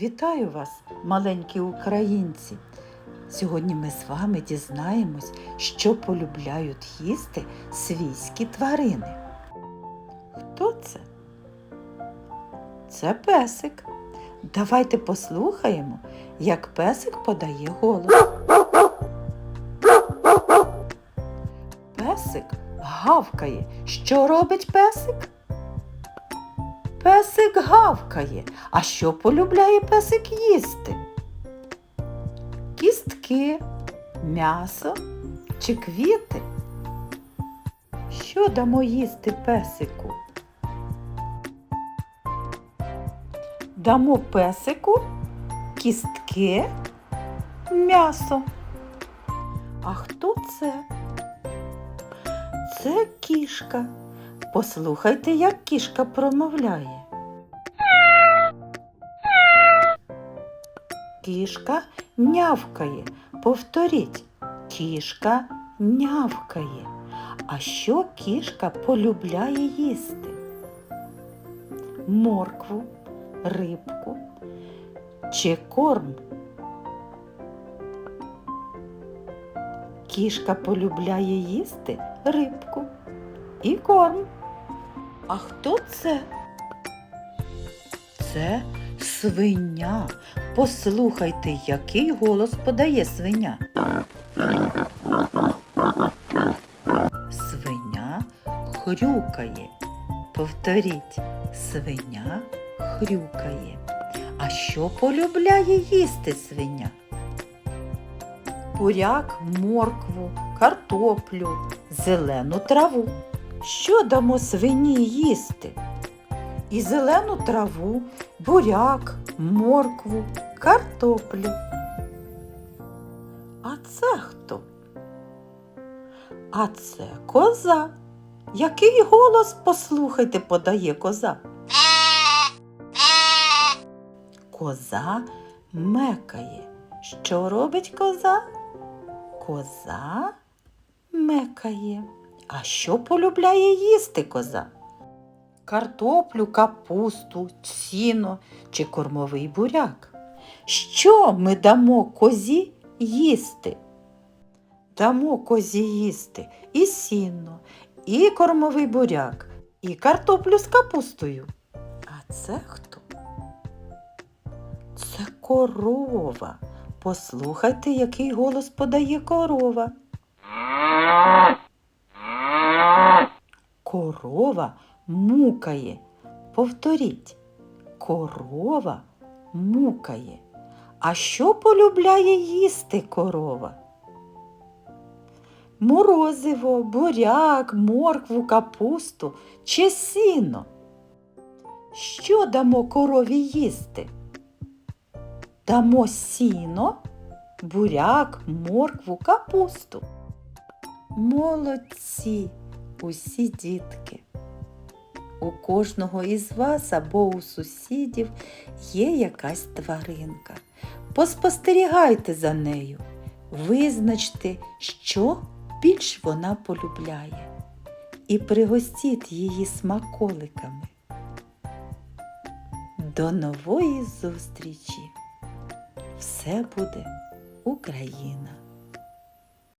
Вітаю вас, маленькі українці! Сьогодні ми з вами дізнаємось, що полюбляють їсти свійські тварини. Хто це? Це песик. Давайте послухаємо, як песик подає голос. Песик гавкає. Що робить песик? Песик гавкає. А що полюбляє песик їсти? Кістки, м'ясо чи квіти? Що дамо їсти песику? Дамо песику кістки, м'ясо. А хто це? Це кішка. Послухайте, як кішка промовляє. Кішка нявкає. Повторіть, кішка нявкає. А що кішка полюбляє їсти? Моркву, рибку чи корм? Кішка полюбляє їсти рибку і корм. А хто це? Це свиня. Послухайте, який голос подає свиня. Свиня хрюкає. Повторіть, свиня хрюкає. А що полюбляє їсти свиня? буряк, моркву, картоплю, зелену траву. Що дамо свині їсти? І зелену траву, буряк, моркву, картоплю. А це хто? А це коза. Який голос, послухайте, подає коза? Коза мекає. Що робить коза? Коза мекає. А що полюбляє їсти коза? Картоплю, капусту, сіно чи кормовий буряк. Що ми дамо козі їсти? Дамо козі їсти і сіно, і кормовий буряк, і картоплю з капустою. А це хто? Це корова. Послухайте, який голос подає корова. Корова мукає. Повторіть, корова мукає. А що полюбляє їсти корова? Морозиво, буряк, моркву, капусту чи сіно. Що дамо корові їсти? Дамо сіно, буряк, моркву, капусту. Молодці усі дітки. У кожного із вас або у сусідів є якась тваринка. Поспостерігайте за нею, визначте, що більш вона полюбляє, і пригостіть її смаколиками. До нової зустрічі! Все буде Україна!